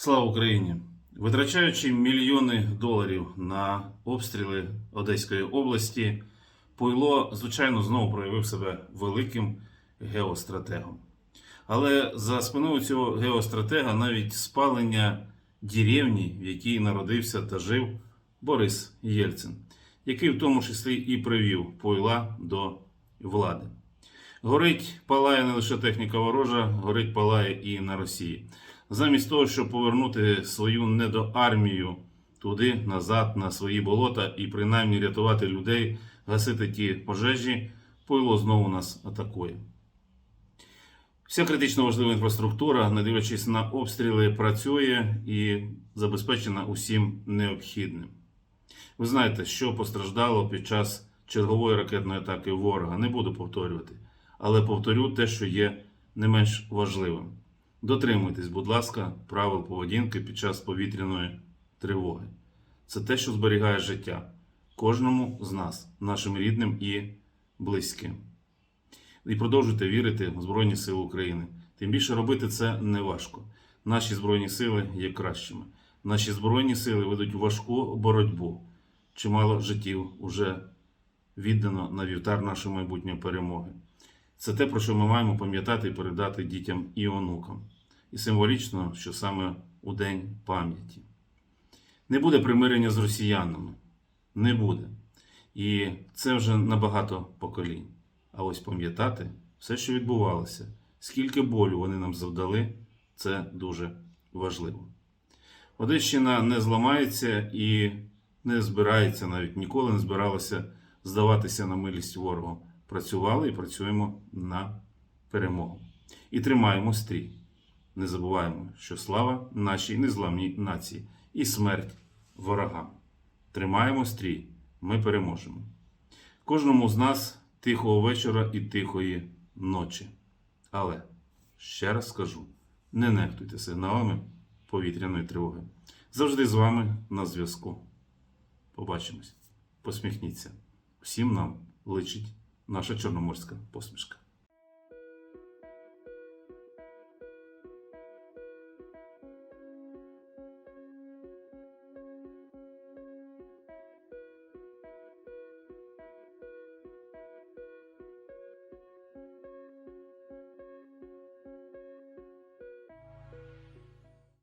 Слава Україні! Витрачаючи мільйони доларів на обстріли Одеської області, Пуйло, звичайно, знову проявив себе великим геостратегом. Але за спиною цього геостратега навіть спалення деревні, в якій народився та жив Борис Єльцин, який в тому числі і привів Пойла до влади. Горить палає не лише техніка ворожа, горить палає і на Росії. Замість того, щоб повернути свою недоармію туди, назад, на свої болота і принаймні рятувати людей, гасити ті пожежі, пойло знову нас атакує. Вся критично важлива інфраструктура, не дивлячись на обстріли, працює і забезпечена усім необхідним. Ви знаєте, що постраждало під час чергової ракетної атаки ворога. Не буду повторювати, але повторю те, що є не менш важливим. Дотримуйтесь, будь ласка, правил поведінки під час повітряної тривоги. Це те, що зберігає життя кожному з нас, нашим рідним і близьким. І продовжуйте вірити в Збройні Сили України. Тим більше робити це не важко. Наші Збройні сили є кращими. Наші Збройні сили ведуть важку боротьбу. Чимало життів уже віддано на вівтар нашої майбутньої перемоги. Це те, про що ми маємо пам'ятати і передати дітям і онукам. І символічно, що саме у День пам'яті. Не буде примирення з росіянами. Не буде. І це вже на багато поколінь. А ось пам'ятати все, що відбувалося, скільки болю вони нам завдали, це дуже важливо. Одещина не зламається і не збирається, навіть ніколи не збиралася здаватися на милість ворогу. Працювали і працюємо на перемогу. І тримаємо стрій. Не забуваємо, що слава нашій незламній нації і смерть ворогам. Тримаємо стрій, ми переможемо. Кожному з нас тихого вечора і тихої ночі. Але ще раз скажу: не нехтуйте сигналами повітряної тривоги. Завжди з вами на зв'язку. Побачимось. Посміхніться. Всім нам личить наша чорноморська посмішка.